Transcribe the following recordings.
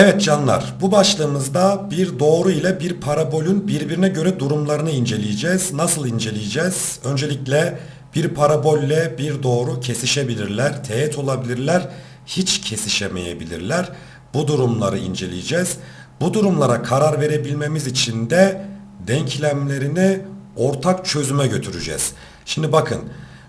Evet canlar, bu başlığımızda bir doğru ile bir parabolün birbirine göre durumlarını inceleyeceğiz. Nasıl inceleyeceğiz? Öncelikle bir parabolle bir doğru kesişebilirler, teğet olabilirler, hiç kesişemeyebilirler. Bu durumları inceleyeceğiz. Bu durumlara karar verebilmemiz için de denklemlerini ortak çözüme götüreceğiz. Şimdi bakın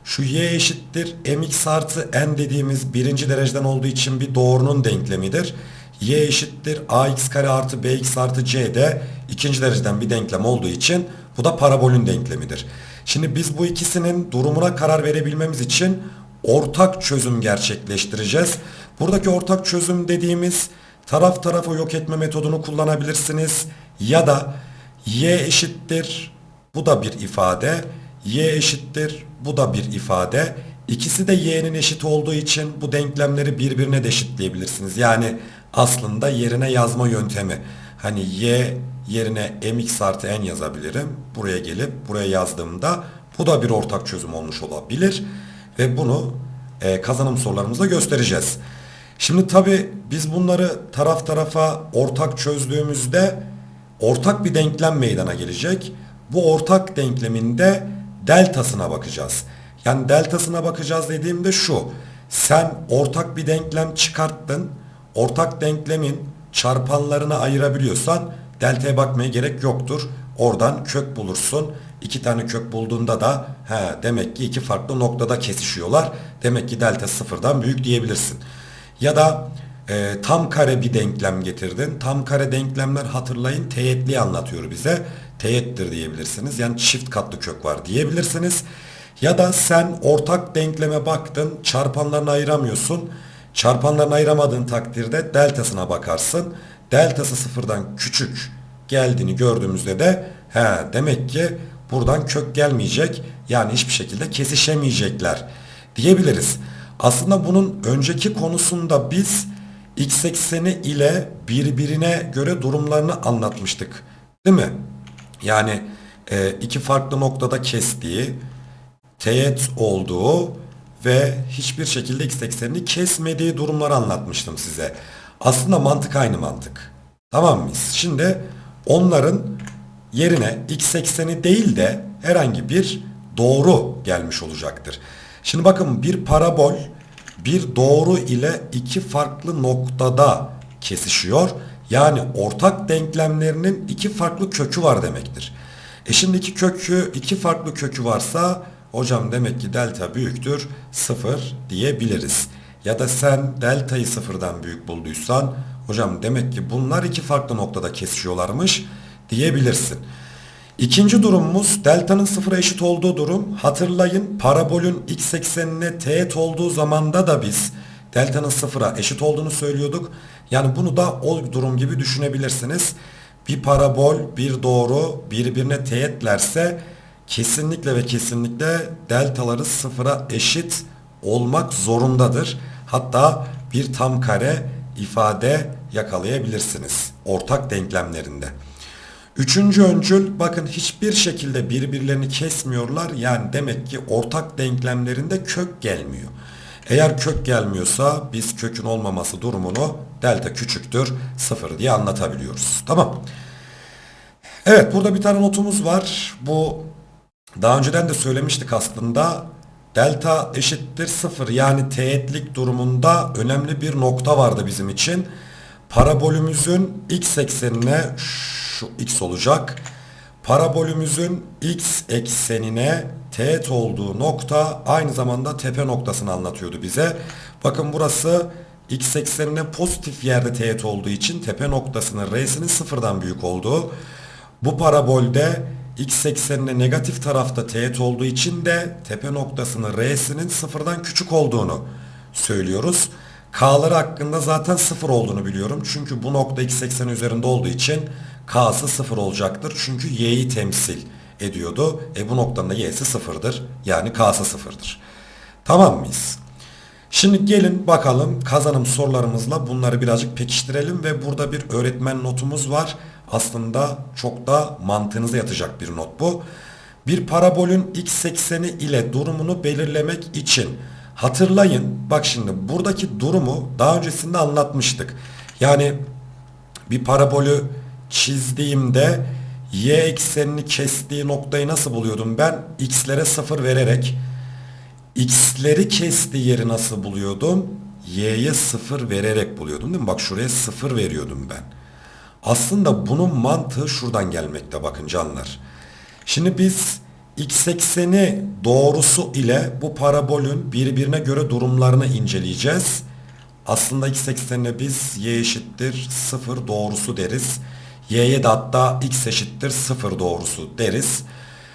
şu y eşittir mx artı n dediğimiz birinci dereceden olduğu için bir doğrunun denklemidir. Y eşittir ax kare artı bx artı c de ikinci dereceden bir denklem olduğu için bu da parabolün denklemidir. Şimdi biz bu ikisinin durumuna karar verebilmemiz için ortak çözüm gerçekleştireceğiz. Buradaki ortak çözüm dediğimiz taraf tarafa yok etme metodunu kullanabilirsiniz ya da y eşittir bu da bir ifade y eşittir bu da bir ifade İkisi de y'nin eşit olduğu için bu denklemleri birbirine de eşitleyebilirsiniz yani aslında yerine yazma yöntemi hani y yerine mx artı n yazabilirim buraya gelip buraya yazdığımda bu da bir ortak çözüm olmuş olabilir ve bunu e, kazanım sorularımızda göstereceğiz. Şimdi tabi biz bunları taraf tarafa ortak çözdüğümüzde ortak bir denklem meydana gelecek. Bu ortak denkleminde deltasına bakacağız. Yani deltasına bakacağız dediğimde şu. Sen ortak bir denklem çıkarttın. Ortak denklemin çarpanlarını ayırabiliyorsan deltaya bakmaya gerek yoktur. Oradan kök bulursun. İki tane kök bulduğunda da he, demek ki iki farklı noktada kesişiyorlar. Demek ki delta sıfırdan büyük diyebilirsin. Ya da e, tam kare bir denklem getirdin. Tam kare denklemler hatırlayın teğetli anlatıyor bize. Teğettir diyebilirsiniz. Yani çift katlı kök var diyebilirsiniz. Ya da sen ortak denkleme baktın çarpanlarını ayıramıyorsun. Çarpanlarını ayıramadığın takdirde deltasına bakarsın. Deltası sıfırdan küçük geldiğini gördüğümüzde de he, demek ki buradan kök gelmeyecek. Yani hiçbir şekilde kesişemeyecekler diyebiliriz. Aslında bunun önceki konusunda biz x ekseni ile birbirine göre durumlarını anlatmıştık. Değil mi? Yani e, iki farklı noktada kestiği, teğet olduğu ve hiçbir şekilde x eksenini kesmediği durumları anlatmıştım size. Aslında mantık aynı mantık. Tamam mıyız? Şimdi onların yerine x ekseni değil de herhangi bir doğru gelmiş olacaktır. Şimdi bakın bir parabol bir doğru ile iki farklı noktada kesişiyor. Yani ortak denklemlerinin iki farklı kökü var demektir. E şimdi iki kökü, iki farklı kökü varsa hocam demek ki delta büyüktür sıfır diyebiliriz. Ya da sen deltayı sıfırdan büyük bulduysan hocam demek ki bunlar iki farklı noktada kesişiyorlarmış diyebilirsin. İkinci durumumuz delta'nın sıfıra eşit olduğu durum. Hatırlayın parabolün x eksenine teğet olduğu zamanda da biz delta'nın sıfıra eşit olduğunu söylüyorduk. Yani bunu da o durum gibi düşünebilirsiniz. Bir parabol, bir doğru birbirine teğetlerse kesinlikle ve kesinlikle deltaları sıfıra eşit olmak zorundadır. Hatta bir tam kare ifade yakalayabilirsiniz ortak denklemlerinde. Üçüncü öncül bakın hiçbir şekilde birbirlerini kesmiyorlar. Yani demek ki ortak denklemlerinde kök gelmiyor. Eğer kök gelmiyorsa biz kökün olmaması durumunu delta küçüktür sıfır diye anlatabiliyoruz. Tamam. Evet burada bir tane notumuz var. Bu daha önceden de söylemiştik aslında. Delta eşittir sıfır yani teğetlik durumunda önemli bir nokta vardı bizim için. Parabolümüzün x eksenine şu x olacak. Parabolümüzün x eksenine teğet olduğu nokta aynı zamanda tepe noktasını anlatıyordu bize. Bakın burası x eksenine pozitif yerde teğet olduğu için tepe noktasının r'sinin sıfırdan büyük olduğu. Bu parabolde x eksenine negatif tarafta teğet olduğu için de tepe noktasının r'sinin sıfırdan küçük olduğunu söylüyoruz. K'ları hakkında zaten sıfır olduğunu biliyorum. Çünkü bu nokta x ekseni üzerinde olduğu için K'sı sıfır olacaktır. Çünkü y'yi temsil ediyordu. E bu noktanın da y'si sıfırdır. Yani K'sı sıfırdır. Tamam mıyız? Şimdi gelin bakalım kazanım sorularımızla bunları birazcık pekiştirelim ve burada bir öğretmen notumuz var. Aslında çok da mantığınıza yatacak bir not bu. Bir parabolün x ekseni ile durumunu belirlemek için hatırlayın bak şimdi buradaki durumu daha öncesinde anlatmıştık. Yani bir parabolü çizdiğimde y eksenini kestiği noktayı nasıl buluyordum ben? x'lere 0 vererek x'leri kestiği yeri nasıl buluyordum? y'ye 0 vererek buluyordum değil mi? Bak şuraya 0 veriyordum ben. Aslında bunun mantığı şuradan gelmekte bakın canlar. Şimdi biz x ekseni doğrusu ile bu parabolün birbirine göre durumlarını inceleyeceğiz. Aslında x eksenine biz y eşittir 0 doğrusu deriz. y'ye de hatta x eşittir 0 doğrusu deriz.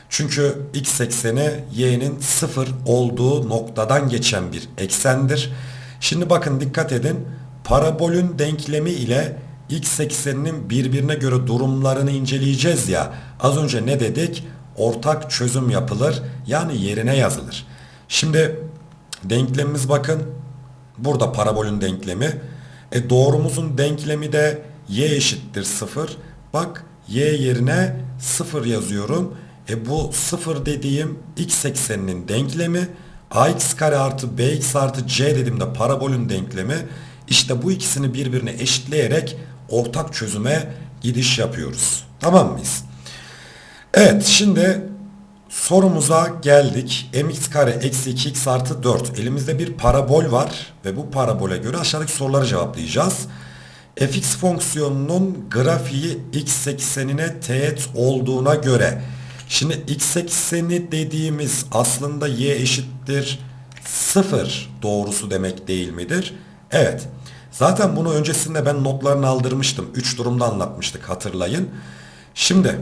Çünkü x ekseni y'nin 0 olduğu noktadan geçen bir eksendir. Şimdi bakın dikkat edin. Parabolün denklemi ile x ekseninin birbirine göre durumlarını inceleyeceğiz ya. Az önce ne dedik? Ortak çözüm yapılır. Yani yerine yazılır. Şimdi denklemimiz bakın. Burada parabolün denklemi. E doğrumuzun denklemi de y eşittir 0. Bak y yerine 0 yazıyorum. E bu 0 dediğim x ekseninin denklemi. ax kare artı bx artı c dediğimde parabolün denklemi. İşte bu ikisini birbirine eşitleyerek ortak çözüme gidiş yapıyoruz. Tamam mıyız? Evet şimdi sorumuza geldik. mx kare eksi 2x artı 4. Elimizde bir parabol var ve bu parabole göre aşağıdaki soruları cevaplayacağız. fx fonksiyonunun grafiği x eksenine teğet olduğuna göre şimdi x ekseni dediğimiz aslında y eşittir 0 doğrusu demek değil midir? Evet. Zaten bunu öncesinde ben notlarını aldırmıştım. 3 durumda anlatmıştık hatırlayın. Şimdi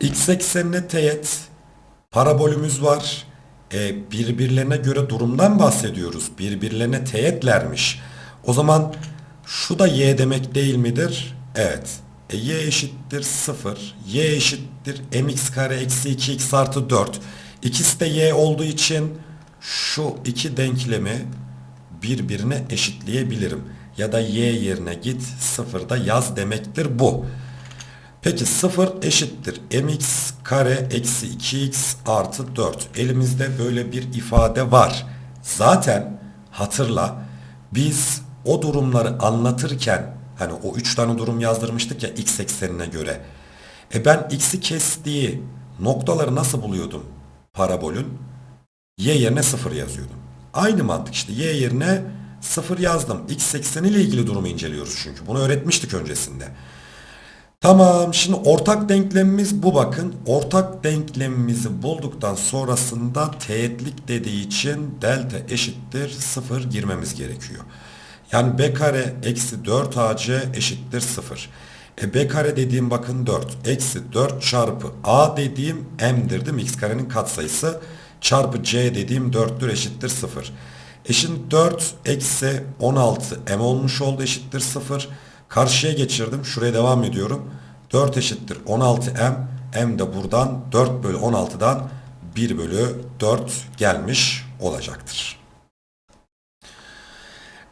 x eksenine teğet parabolümüz var. E, birbirlerine göre durumdan bahsediyoruz. Birbirlerine teğetlermiş. O zaman şu da y demek değil midir? Evet. E, y eşittir 0. Y eşittir mx kare eksi 2x artı 4. İkisi de y olduğu için şu iki denklemi birbirine eşitleyebilirim. Ya da y yerine git sıfırda yaz demektir bu. Peki 0 eşittir mx kare eksi 2x artı 4. Elimizde böyle bir ifade var. Zaten hatırla biz o durumları anlatırken hani o 3 tane durum yazdırmıştık ya x eksenine göre. E ben x'i kestiği noktaları nasıl buluyordum parabolün? Y yerine 0 yazıyordum. Aynı mantık işte y yerine 0 yazdım. X ekseni ile ilgili durumu inceliyoruz çünkü. Bunu öğretmiştik öncesinde. Tamam şimdi ortak denklemimiz bu bakın. Ortak denklemimizi bulduktan sonrasında teğetlik dediği için delta eşittir 0 girmemiz gerekiyor. Yani b kare eksi 4 ac eşittir 0. E b kare dediğim bakın 4. Eksi 4 çarpı a dediğim m'dir değil mi? x karenin katsayısı çarpı c dediğim 4'tür eşittir 0. E şimdi 4 eksi 16 m olmuş oldu eşittir 0. Karşıya geçirdim. Şuraya devam ediyorum. 4 eşittir 16 m. m de buradan 4 bölü 16'dan 1 bölü 4 gelmiş olacaktır.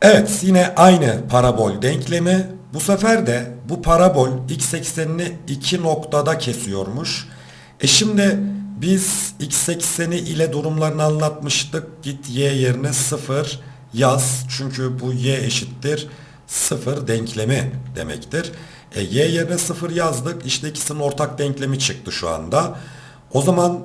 Evet yine aynı parabol denklemi. Bu sefer de bu parabol x eksenini iki noktada kesiyormuş. E şimdi biz x ekseni ile durumlarını anlatmıştık. Git y yerine 0 yaz. Çünkü bu y eşittir 0 denklemi demektir. E, y yerine 0 yazdık. İşte ikisinin ortak denklemi çıktı şu anda. O zaman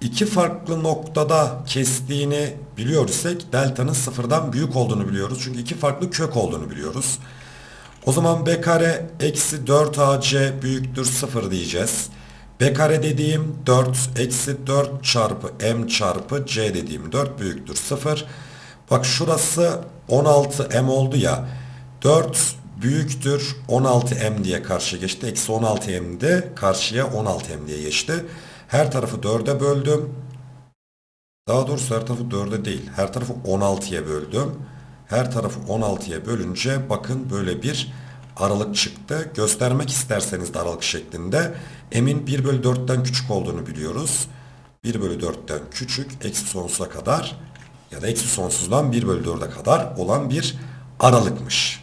iki farklı noktada kestiğini biliyorsak delta'nın sıfırdan büyük olduğunu biliyoruz. Çünkü iki farklı kök olduğunu biliyoruz. O zaman b kare eksi 4ac büyüktür 0 diyeceğiz. B kare dediğim 4 eksi 4 çarpı m çarpı c dediğim 4 büyüktür 0. Bak şurası 16 m oldu ya. 4 büyüktür 16 m diye karşıya geçti. Eksi 16 m de karşıya 16 m diye geçti. Her tarafı 4'e böldüm. Daha doğrusu her tarafı 4'e değil. Her tarafı 16'ya böldüm. Her tarafı 16'ya bölünce bakın böyle bir aralık çıktı. Göstermek isterseniz de aralık şeklinde. M'in 1 bölü 4'ten küçük olduğunu biliyoruz. 1 bölü 4'ten küçük eksi sonsuza kadar ya da eksi sonsuzdan 1 bölü 4'e kadar olan bir aralıkmış.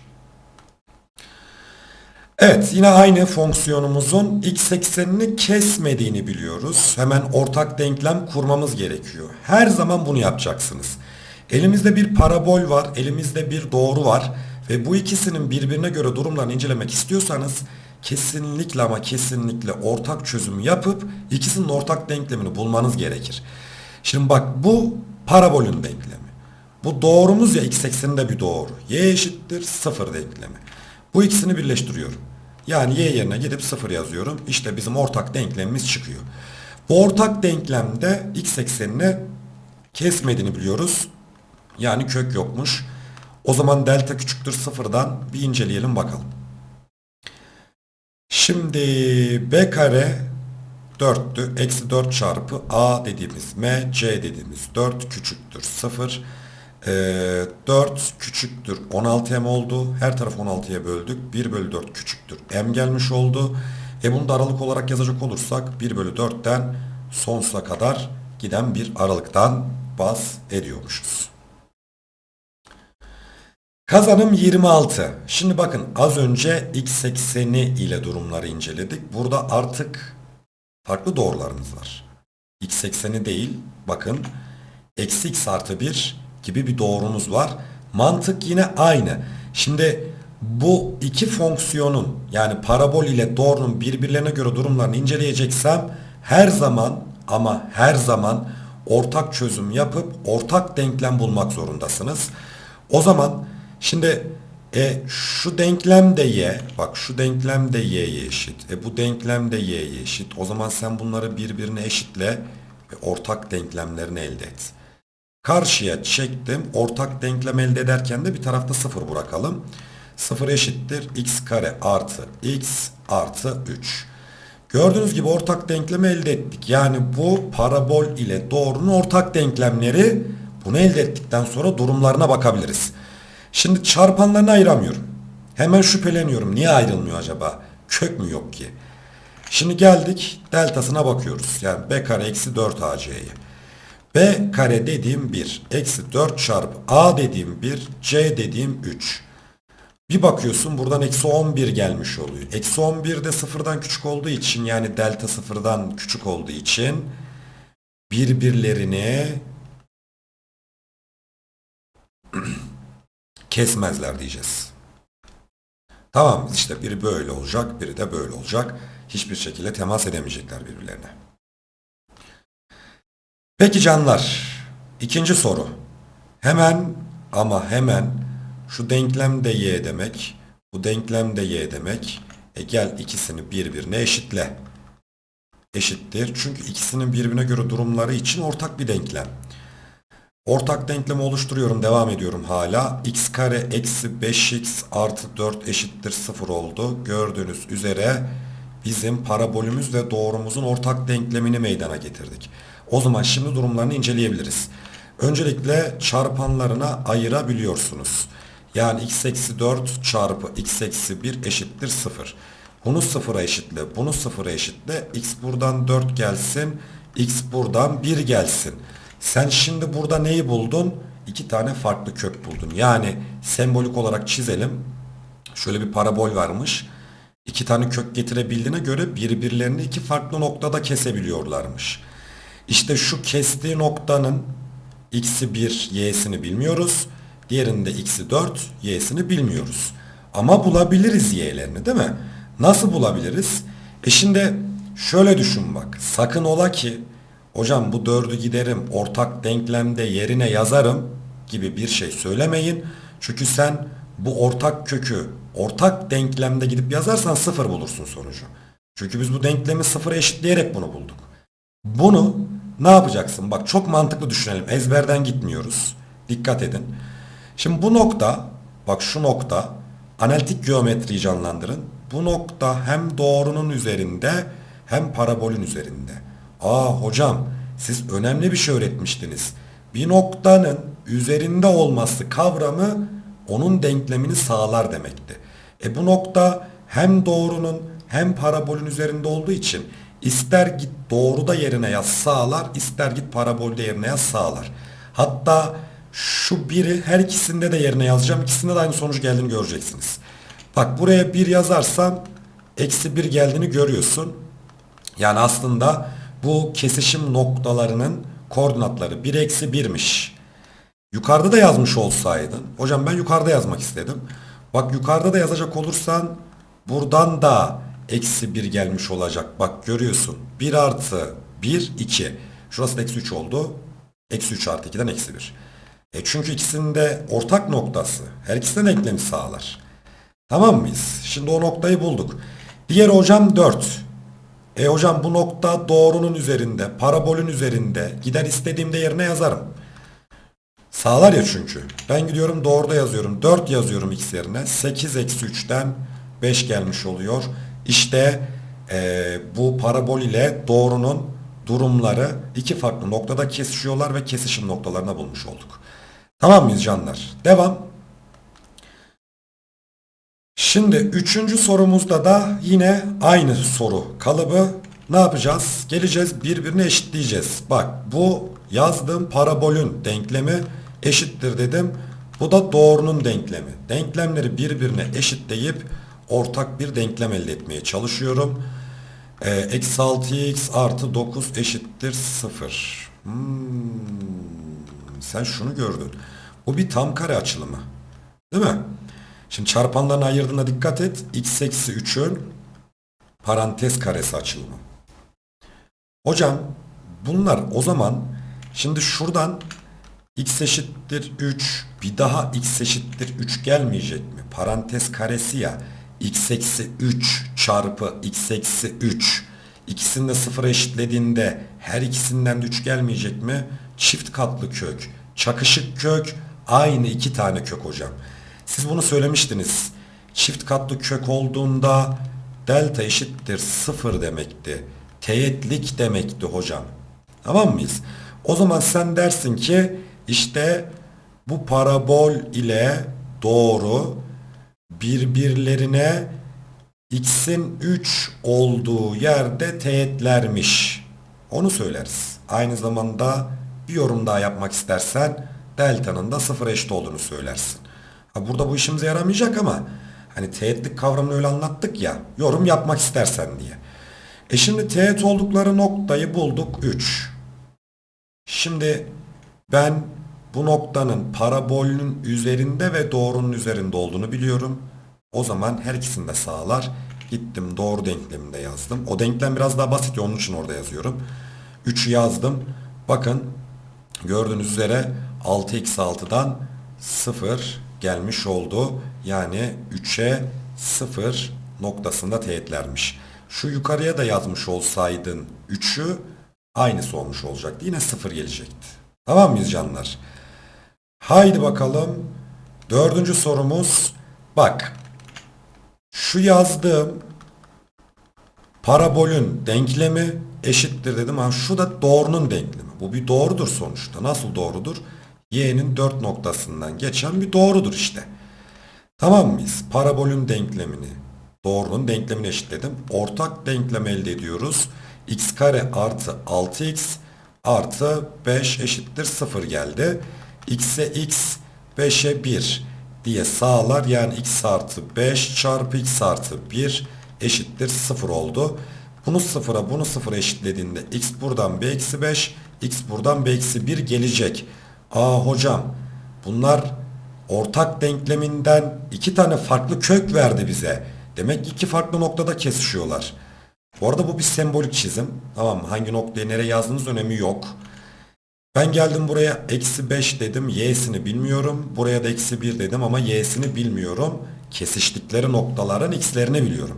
Evet yine aynı fonksiyonumuzun x eksenini kesmediğini biliyoruz. Hemen ortak denklem kurmamız gerekiyor. Her zaman bunu yapacaksınız. Elimizde bir parabol var, elimizde bir doğru var Ve bu ikisinin birbirine göre durumlarını incelemek istiyorsanız kesinlikle ama kesinlikle ortak çözüm yapıp ikisinin ortak denklemini bulmanız gerekir. Şimdi bak bu parabolün denklemi. Bu doğrumuz ya x ekseninde bir doğru. Y eşittir 0 denklemi. Bu ikisini birleştiriyorum. Yani y yerine gidip 0 yazıyorum. İşte bizim ortak denklemimiz çıkıyor. Bu ortak denklemde x eksenine kesmediğini biliyoruz. Yani kök yokmuş. O zaman delta küçüktür sıfırdan bir inceleyelim bakalım. Şimdi b kare 4'tü. Eksi 4 çarpı a dediğimiz m, c dediğimiz 4 küçüktür 0. Ee, 4 küçüktür 16 m oldu. Her tarafı 16'ya böldük. 1 bölü 4 küçüktür m gelmiş oldu. E bunu da aralık olarak yazacak olursak 1 bölü 4'ten sonsuza kadar giden bir aralıktan baz ediyormuşuz. Kazanım 26. Şimdi bakın az önce x ekseni ile durumları inceledik. Burada artık farklı doğrularımız var. x ekseni değil bakın eksi x artı 1 gibi bir doğrumuz var. Mantık yine aynı. Şimdi bu iki fonksiyonun yani parabol ile doğrunun birbirlerine göre durumlarını inceleyeceksem her zaman ama her zaman ortak çözüm yapıp ortak denklem bulmak zorundasınız. O zaman şimdi e, şu denklem de y, bak şu denklem de y'ye eşit. E, bu denklem de y'ye eşit. O zaman sen bunları birbirine eşitle ve ortak denklemlerini elde et. Karşıya çektim. Ortak denklem elde ederken de bir tarafta sıfır bırakalım. Sıfır eşittir x kare artı x artı 3. Gördüğünüz gibi ortak denklemi elde ettik. Yani bu parabol ile doğrunun ortak denklemleri bunu elde ettikten sonra durumlarına bakabiliriz. Şimdi çarpanlarını ayıramıyorum. Hemen şüpheleniyorum. Niye ayrılmıyor acaba? Kök mü yok ki? Şimdi geldik deltasına bakıyoruz. Yani b kare eksi 4 ac'ye. b kare dediğim 1. Eksi 4 çarpı a dediğim 1. c dediğim 3. Bir bakıyorsun buradan eksi 11 gelmiş oluyor. Eksi 11 de sıfırdan küçük olduğu için yani delta sıfırdan küçük olduğu için birbirlerini kesmezler diyeceğiz. Tamam işte biri böyle olacak biri de böyle olacak. Hiçbir şekilde temas edemeyecekler birbirlerine. Peki canlar ikinci soru. Hemen ama hemen şu denklem de y demek. Bu denklem de y demek. E gel ikisini birbirine eşitle. Eşittir. Çünkü ikisinin birbirine göre durumları için ortak bir denklem. Ortak denklemi oluşturuyorum. Devam ediyorum hala. x kare eksi 5x artı 4 eşittir 0 oldu. Gördüğünüz üzere bizim parabolümüz ve doğrumuzun ortak denklemini meydana getirdik. O zaman şimdi durumlarını inceleyebiliriz. Öncelikle çarpanlarına ayırabiliyorsunuz. Yani x eksi 4 çarpı x eksi 1 eşittir 0. Bunu sıfıra eşitle, bunu sıfıra eşitle. x buradan 4 gelsin, x buradan 1 gelsin. Sen şimdi burada neyi buldun? İki tane farklı kök buldun. Yani sembolik olarak çizelim. Şöyle bir parabol varmış. İki tane kök getirebildiğine göre birbirlerini iki farklı noktada kesebiliyorlarmış. İşte şu kestiği noktanın x'i 1, y'sini bilmiyoruz. Diğerinde x'i 4, y'sini bilmiyoruz. Ama bulabiliriz y'lerini değil mi? Nasıl bulabiliriz? E şimdi şöyle düşün bak. Sakın ola ki hocam bu dördü giderim ortak denklemde yerine yazarım gibi bir şey söylemeyin. Çünkü sen bu ortak kökü ortak denklemde gidip yazarsan sıfır bulursun sonucu. Çünkü biz bu denklemi sıfıra eşitleyerek bunu bulduk. Bunu ne yapacaksın? Bak çok mantıklı düşünelim. Ezberden gitmiyoruz. Dikkat edin. Şimdi bu nokta, bak şu nokta analitik geometriyi canlandırın. Bu nokta hem doğrunun üzerinde hem parabolün üzerinde. Aa hocam siz önemli bir şey öğretmiştiniz. Bir noktanın üzerinde olması kavramı onun denklemini sağlar demekti. E bu nokta hem doğrunun hem parabolün üzerinde olduğu için ister git doğruda yerine yaz sağlar, ister git parabolde yerine yaz sağlar. Hatta şu biri her ikisinde de yerine yazacağım. İkisinde de aynı sonuç geldiğini göreceksiniz. Bak buraya bir yazarsam eksi bir geldiğini görüyorsun. Yani aslında bu kesişim noktalarının koordinatları 1 eksi 1'miş. Yukarıda da yazmış olsaydın. Hocam ben yukarıda yazmak istedim. Bak yukarıda da yazacak olursan buradan da eksi 1 gelmiş olacak. Bak görüyorsun. 1 artı 1 2. Şurası da eksi 3 oldu. Eksi 3 artı 2'den eksi 1. E çünkü ikisinin de ortak noktası. Her ikisi de denklemi sağlar. Tamam mıyız? Şimdi o noktayı bulduk. Diğer hocam 4. E hocam bu nokta doğrunun üzerinde, parabolün üzerinde. Gider istediğimde yerine yazarım. Sağlar ya çünkü. Ben gidiyorum doğruda yazıyorum. 4 yazıyorum x yerine. 8 eksi 3'ten 5 gelmiş oluyor. İşte e, bu parabol ile doğrunun durumları iki farklı noktada kesişiyorlar ve kesişim noktalarına bulmuş olduk. Tamam mıyız canlar? Devam. Şimdi üçüncü sorumuzda da yine aynı soru kalıbı. Ne yapacağız? Geleceğiz birbirine eşitleyeceğiz. Bak bu yazdığım parabolün denklemi eşittir dedim. Bu da doğrunun denklemi. Denklemleri birbirine eşitleyip ortak bir denklem elde etmeye çalışıyorum. Ee, Eksi 6x artı 9 eşittir 0. Hmm, sen şunu gördün. Bu bir tam kare açılımı. Değil mi? Şimdi çarpanlarını ayırdığına dikkat et. x eksi 3'ün parantez karesi açılımı. Hocam bunlar o zaman şimdi şuradan x eşittir 3 bir daha x eşittir 3 gelmeyecek mi? Parantez karesi ya x eksi 3 çarpı x eksi 3 ikisini de sıfıra eşitlediğinde her ikisinden de 3 gelmeyecek mi? Çift katlı kök, çakışık kök aynı iki tane kök hocam. Siz bunu söylemiştiniz. Çift katlı kök olduğunda delta eşittir 0 demekti. Teğetlik demekti hocam. Tamam mıyız? O zaman sen dersin ki işte bu parabol ile doğru birbirlerine x'in 3 olduğu yerde teğetlermiş. Onu söyleriz. Aynı zamanda bir yorum daha yapmak istersen delta'nın da sıfır eşit olduğunu söylersin. Burada bu işimize yaramayacak ama hani teğetlik kavramını öyle anlattık ya yorum yapmak istersen diye. E şimdi teğet oldukları noktayı bulduk 3. Şimdi ben bu noktanın parabolünün üzerinde ve doğrunun üzerinde olduğunu biliyorum. O zaman her ikisini de sağlar. Gittim doğru denkleminde yazdım. O denklem biraz daha basit ya onun için orada yazıyorum. 3'ü yazdım. Bakın gördüğünüz üzere 6x6'dan 0 gelmiş oldu. Yani 3'e 0 noktasında teğetlermiş. Şu yukarıya da yazmış olsaydın 3'ü aynısı olmuş olacaktı. Yine 0 gelecekti. Tamam mıyız canlar? Haydi bakalım. Dördüncü sorumuz. Bak. Şu yazdığım parabolün denklemi eşittir dedim. Ha, şu da doğrunun denklemi. Bu bir doğrudur sonuçta. Nasıl doğrudur? Y'nin 4 noktasından geçen bir doğrudur işte. Tamam mıyız? Parabolün denklemini, doğrunun denklemini eşitledim. Ortak denklem elde ediyoruz. x kare artı 6x artı 5 eşittir 0 geldi. x'e x 5'e 1 diye sağlar. Yani x artı 5 çarpı x artı 1 eşittir 0 oldu. Bunu sıfıra bunu sıfıra eşitlediğinde x buradan b eksi 5 x buradan b eksi 1 gelecek. Aa hocam bunlar ortak denkleminden iki tane farklı kök verdi bize. Demek ki iki farklı noktada kesişiyorlar. Bu arada bu bir sembolik çizim. Tamam? Hangi noktaya nereye yazdığınız önemi yok. Ben geldim buraya eksi 5 dedim. Y'sini bilmiyorum. Buraya da eksi 1 dedim ama Y'sini bilmiyorum. Kesiştikleri noktaların X'lerini biliyorum.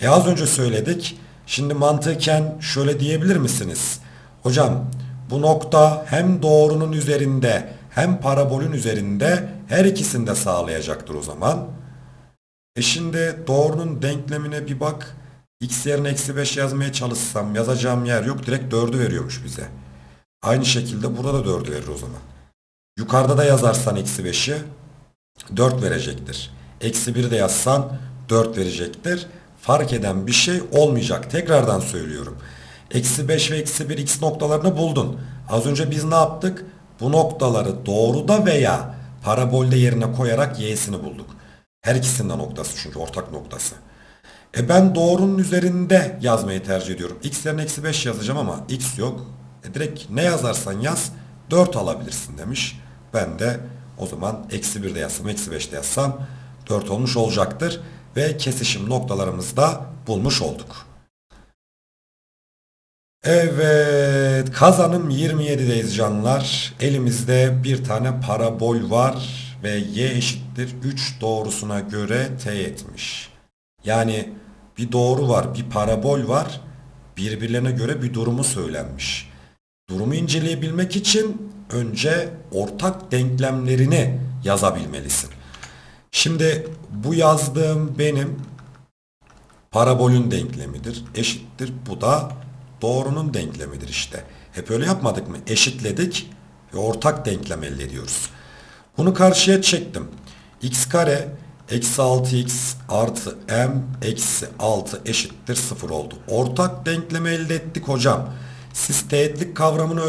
E az önce söyledik. Şimdi mantıken şöyle diyebilir misiniz? Hocam bu nokta hem doğrunun üzerinde hem parabolün üzerinde her ikisini de sağlayacaktır o zaman. E şimdi doğrunun denklemine bir bak. X yerine eksi 5 yazmaya çalışsam yazacağım yer yok. Direkt 4'ü veriyormuş bize. Aynı şekilde burada da 4'ü verir o zaman. Yukarıda da yazarsan eksi 5'i 4 verecektir. Eksi 1 de yazsan 4 verecektir. Fark eden bir şey olmayacak. Tekrardan söylüyorum. Eksi 5 ve eksi 1 x noktalarını buldun. Az önce biz ne yaptık? Bu noktaları doğruda veya parabolde yerine koyarak y'sini bulduk. Her ikisinden noktası çünkü ortak noktası. E ben doğrunun üzerinde yazmayı tercih ediyorum. x yerine eksi 5 yazacağım ama x yok. E direkt ne yazarsan yaz 4 alabilirsin demiş. Ben de o zaman eksi 1 de yazsam eksi 5 de yazsam 4 olmuş olacaktır. Ve kesişim noktalarımızı da bulmuş olduk. Evet kazanım 27'deyiz canlar. Elimizde bir tane parabol var ve y eşittir 3 doğrusuna göre teğetmiş. Yani bir doğru var bir parabol var birbirlerine göre bir durumu söylenmiş. Durumu inceleyebilmek için önce ortak denklemlerini yazabilmelisin. Şimdi bu yazdığım benim parabolün denklemidir. Eşittir. Bu da doğrunun denklemidir işte. Hep öyle yapmadık mı? Eşitledik ve ortak denklem elde ediyoruz. Bunu karşıya çektim. x kare eksi 6x artı m eksi 6 eşittir 0 oldu. Ortak denklemi elde ettik hocam. Siz teğetlik kavramını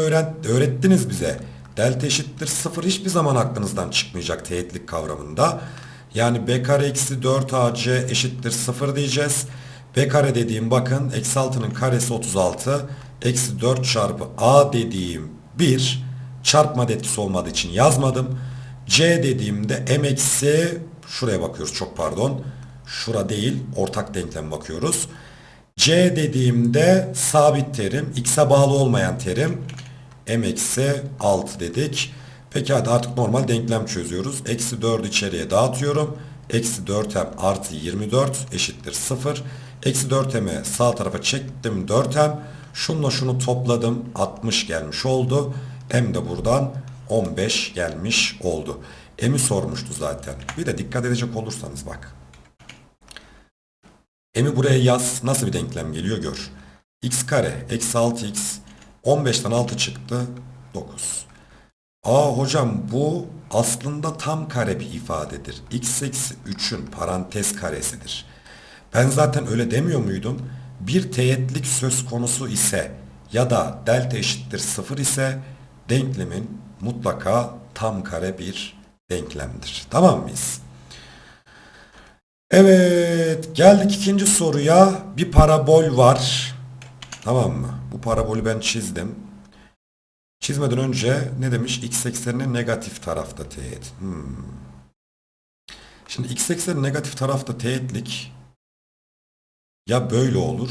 öğrettiniz bize. Delta eşittir 0 hiçbir zaman aklınızdan çıkmayacak teğetlik kavramında. Yani b kare eksi 4ac eşittir 0 diyeceğiz. B kare dediğim bakın eksi 6'nın karesi 36. Eksi 4 çarpı a dediğim 1. Çarpma etkisi olmadığı için yazmadım. c dediğimde m eksi şuraya bakıyoruz çok pardon. Şura değil ortak denklem bakıyoruz. c dediğimde sabit terim x'e bağlı olmayan terim m eksi 6 dedik. Peki hadi artık normal denklem çözüyoruz. Eksi 4'ü içeriye dağıtıyorum. Eksi 4m artı 24 eşittir 0. Eksi 4m'i sağ tarafa çektim 4m. Şunla şunu topladım 60 gelmiş oldu. M de buradan 15 gelmiş oldu. M'i sormuştu zaten. Bir de dikkat edecek olursanız bak. M'i buraya yaz. Nasıl bir denklem geliyor gör. x kare eksi 6x 15'ten 6 çıktı 9. Aa hocam bu aslında tam kare bir ifadedir. x eksi 3'ün parantez karesidir. Ben zaten öyle demiyor muydum? Bir teğetlik söz konusu ise ya da delta eşittir 0 ise denklemin mutlaka tam kare bir denklemdir. Tamam mıyız? Evet geldik ikinci soruya. Bir parabol var. Tamam mı? Bu parabolü ben çizdim. Çizmeden önce ne demiş? X ekseninin negatif tarafta teğet. Hmm. Şimdi x eksenin negatif tarafta teğetlik ya böyle olur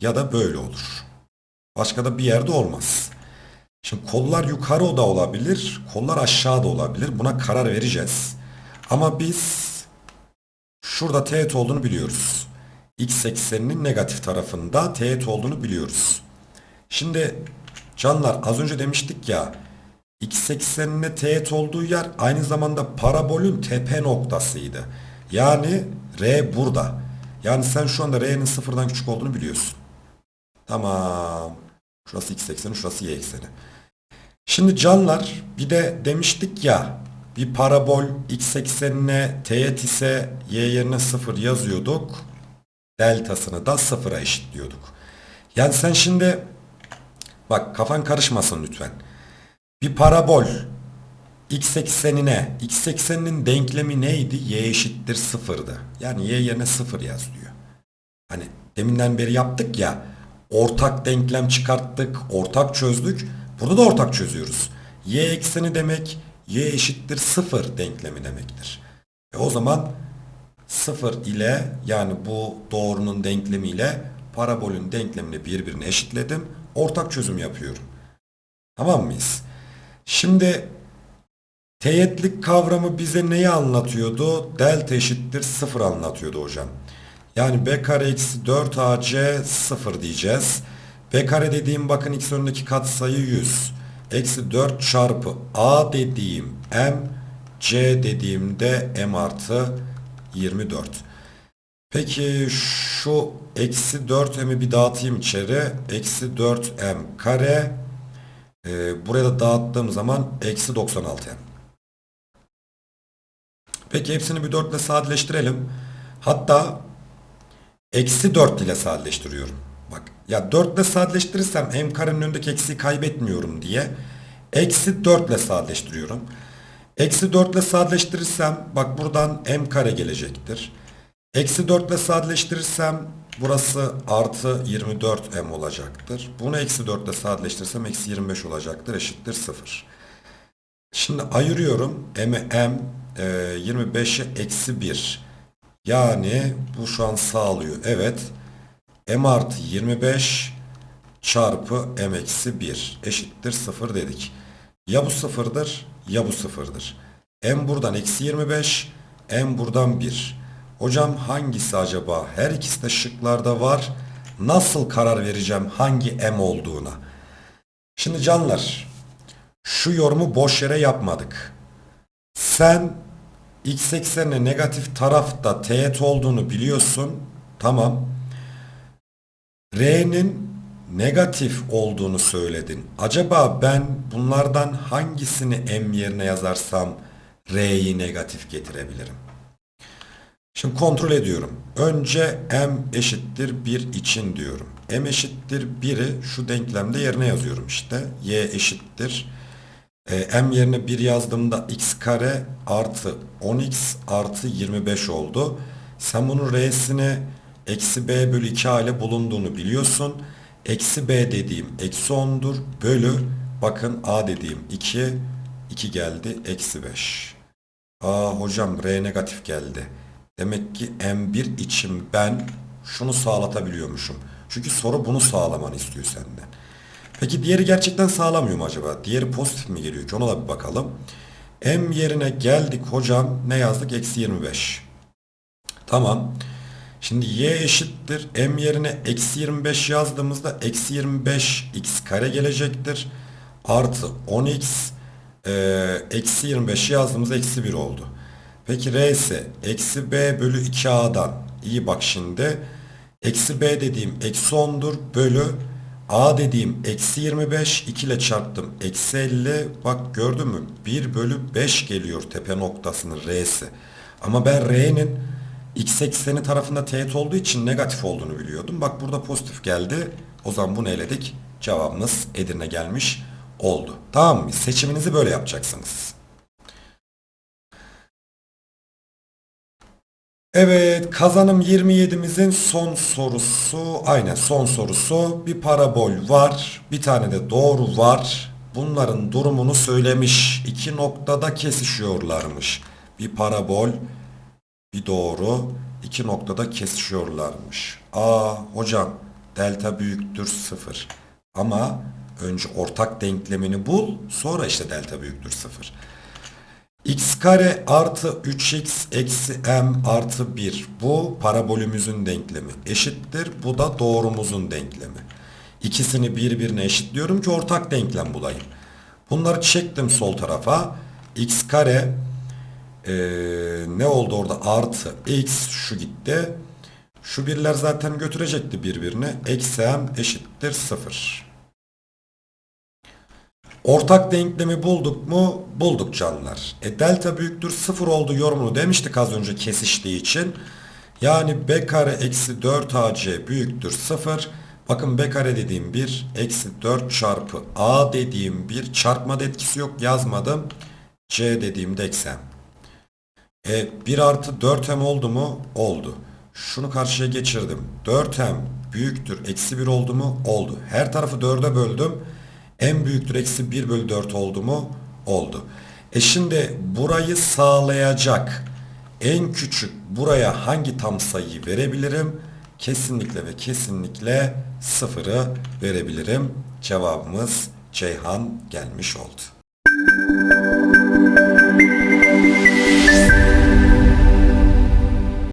ya da böyle olur. Başka da bir yerde olmaz. Şimdi kollar yukarı da olabilir, kollar aşağıda olabilir. Buna karar vereceğiz. Ama biz şurada teğet olduğunu biliyoruz. X ekseninin negatif tarafında teğet olduğunu biliyoruz. Şimdi canlar az önce demiştik ya x eksenine teğet olduğu yer aynı zamanda parabolün tepe noktasıydı. Yani R burada. Yani sen şu anda R'nin sıfırdan küçük olduğunu biliyorsun. Tamam. Şurası x ekseni, şurası y ekseni. Şimdi canlar bir de demiştik ya bir parabol x eksenine teğet ise y yerine sıfır yazıyorduk. Deltasını da sıfıra eşitliyorduk. Yani sen şimdi bak kafan karışmasın lütfen. Bir parabol x eksenine, x ekseninin denklemi neydi? y eşittir sıfırdı. Yani y yerine sıfır yaz diyor. Hani deminden beri yaptık ya ortak denklem çıkarttık, ortak çözdük. Burada da ortak çözüyoruz. y ekseni demek y eşittir sıfır denklemi demektir. E o zaman sıfır ile yani bu doğrunun denklemiyle parabolün denklemini birbirine eşitledim. Ortak çözüm yapıyorum. Tamam mıyız? Şimdi teğetlik kavramı bize neyi anlatıyordu? Delta eşittir sıfır anlatıyordu hocam. Yani b kare eksi 4 ac 0 diyeceğiz. b kare dediğim bakın x önündeki katsayı 100. Eksi 4 çarpı a dediğim m c dediğimde m artı 24. Peki şu eksi 4m'i bir dağıtayım içeri. Eksi 4m kare. Ee, buraya da dağıttığım zaman eksi 96m. Peki hepsini bir 4 ile sadeleştirelim. Hatta Eksi 4 ile sadeleştiriyorum. Bak ya 4 ile sadeleştirirsem m karenin önündeki eksiği kaybetmiyorum diye eksi 4 ile sadeleştiriyorum. Eksi 4 ile sadeleştirirsem bak buradan m kare gelecektir. Eksi 4 ile sadeleştirirsem burası artı 24 m olacaktır. Bunu eksi 4 ile sadeleştirirsem eksi 25 olacaktır eşittir 0. Şimdi ayırıyorum. M'i m, e, 25'e eksi 1. Yani bu şu an sağlıyor. Evet. M artı 25 çarpı M eksi 1 eşittir 0 dedik. Ya bu sıfırdır ya bu sıfırdır. M buradan eksi 25, M buradan 1. Hocam hangisi acaba? Her ikisi de şıklarda var. Nasıl karar vereceğim hangi M olduğuna? Şimdi canlar, şu yorumu boş yere yapmadık. Sen x eksenine negatif tarafta teğet olduğunu biliyorsun. Tamam. R'nin negatif olduğunu söyledin. Acaba ben bunlardan hangisini M yerine yazarsam R'yi negatif getirebilirim? Şimdi kontrol ediyorum. Önce M eşittir 1 için diyorum. M eşittir 1'i şu denklemde yerine yazıyorum işte. Y eşittir. E, M yerine 1 yazdığımda x kare artı 10x artı 25 oldu. Sen bunun R'sini eksi B bölü 2 hale bulunduğunu biliyorsun. Eksi B dediğim eksi 10'dur. Bölü bakın A dediğim 2. 2 geldi. Eksi 5. Aa hocam R negatif geldi. Demek ki M1 için ben şunu sağlatabiliyormuşum. Çünkü soru bunu sağlamanı istiyor senden. Peki diğeri gerçekten sağlamıyor mu acaba? Diğeri pozitif mi geliyor ki? Ona da bir bakalım. M yerine geldik hocam. Ne yazdık? Eksi 25. Tamam. Şimdi y eşittir. M yerine eksi 25 yazdığımızda eksi 25 x kare gelecektir. Artı 10x e, eksi 25 yazdığımızda eksi 1 oldu. Peki r ise eksi b bölü 2a'dan. İyi bak şimdi. Eksi b dediğim eksi 10'dur bölü a dediğim eksi 25 2 ile çarptım. Eksi 50 bak gördün mü? 1 bölü 5 geliyor tepe noktasının r'si. Ama ben r'nin x ekseni tarafında teğet olduğu için negatif olduğunu biliyordum. Bak burada pozitif geldi. O zaman bunu eledik. Cevabımız Edirne gelmiş oldu. Tamam mı? Seçiminizi böyle yapacaksınız. Evet kazanım 27'mizin son sorusu. Aynen son sorusu. Bir parabol var bir tane de doğru var. Bunların durumunu söylemiş. İki noktada kesişiyorlarmış. Bir parabol bir doğru. İki noktada kesişiyorlarmış. Aa hocam delta büyüktür sıfır. Ama önce ortak denklemini bul sonra işte delta büyüktür sıfır x kare artı 3x eksi m artı 1 bu parabolümüzün denklemi eşittir. Bu da doğrumuzun denklemi. İkisini birbirine eşitliyorum ki ortak denklem bulayım. Bunları çektim sol tarafa. x kare ee, ne oldu orada artı x şu gitti. Şu birler zaten götürecekti birbirine. Eksi m eşittir 0. Ortak denklemi bulduk mu? Bulduk canlılar. E delta büyüktür 0 oldu yorumunu demiştik az önce kesiştiği için. Yani b kare eksi 4ac büyüktür 0. Bakın b kare dediğim 1 eksi 4 çarpı a dediğim 1 çarpma etkisi yok yazmadım. c dediğim de eksi m. E 1 artı 4m oldu mu? Oldu. Şunu karşıya geçirdim. 4m büyüktür eksi 1 oldu mu? Oldu. Her tarafı 4'e böldüm en büyüktür eksi 1 bölü 4 oldu mu? Oldu. E şimdi burayı sağlayacak en küçük buraya hangi tam sayıyı verebilirim? Kesinlikle ve kesinlikle sıfırı verebilirim. Cevabımız Ceyhan gelmiş oldu.